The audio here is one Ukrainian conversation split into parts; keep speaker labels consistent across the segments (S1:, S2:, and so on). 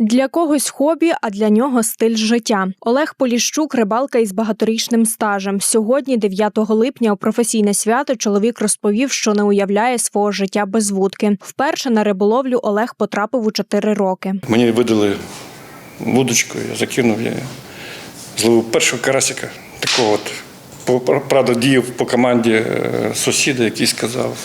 S1: Для когось хобі, а для нього стиль життя. Олег Поліщук, рибалка із багаторічним стажем. Сьогодні, 9 липня, у професійне свято чоловік розповів, що не уявляє свого життя без вудки. Вперше на риболовлю Олег потрапив у 4 роки.
S2: Мені видали вудочку, я закинув я зловив першого карасика. Такого от. Правда, діяв по команді е, сусіда, який сказав.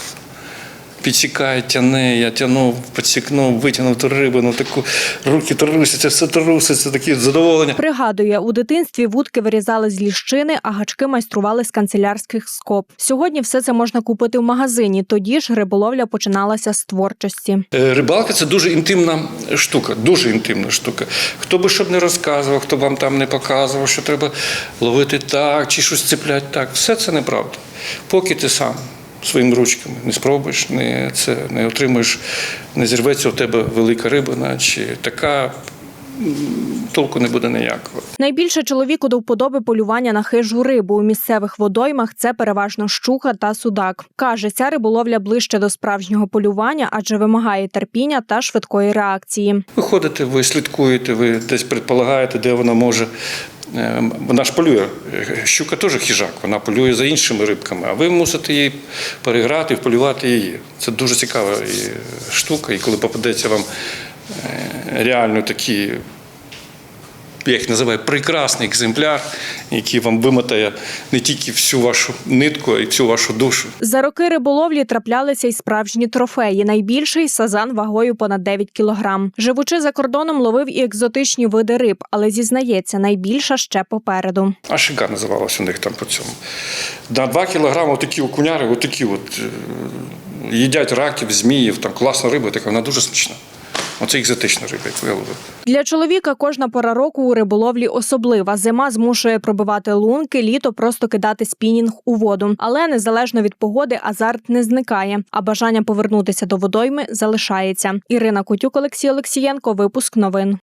S2: Підсікай, тяни, я тянув, підсікнув, витягнув ту рибу, ну таку руки трусяться, все труситься, такі задоволення.
S1: Пригадує, у дитинстві вудки вирізали з ліщини, а гачки майстрували з канцелярських скоб. Сьогодні все це можна купити в магазині. Тоді ж риболовля починалася з творчості.
S2: Е, Рибалка це дуже інтимна штука, дуже інтимна штука. Хто би щоб не розказував, хто б вам там не показував, що треба ловити так чи щось цепляти так. Все це неправда. Поки ти сам своїми ручками. Не спробуєш, не, це, не отримуєш, не зірветься у тебе велика рибина, чи така толку не буде ніякого.
S1: Найбільше чоловіку до вподоби полювання на хижу рибу у місцевих водоймах це переважно щука та судак. Каже, ця риболовля ближче до справжнього полювання, адже вимагає терпіння та швидкої реакції.
S2: Ви ходите, ви слідкуєте, ви десь предполагаєте, де вона може. Е, Вона ж полює. Щука теж хижак, вона полює за іншими рибками, а ви мусите її переграти, вполювати її. Це дуже цікава штука. І коли попадеться вам реально такі, я їх називаю, прекрасний екземпляр, який вам вимотає не тільки всю вашу нитку, а й всю вашу душу.
S1: За роки риболовлі траплялися й справжні трофеї. Найбільший сазан вагою понад 9 кілограм. Живучи за кордоном, ловив і екзотичні види риб, але зізнається, найбільша ще попереду.
S2: А шика називалася у них там по цьому. На 2 кілограми такі окуняри, отакі от, е, їдять раків, зміїв, там класна риба, така, вона дуже смачна. Оце екзотична риба, яку я.
S1: Для чоловіка кожна пора року у риболовлі особлива. Зима змушує пробивати лунки, літо просто кидати спінінг у воду. Але незалежно від погоди, азарт не зникає, а бажання повернутися до водойми залишається. Ірина Кутюк, Олексій Олексієнко. Випуск новин.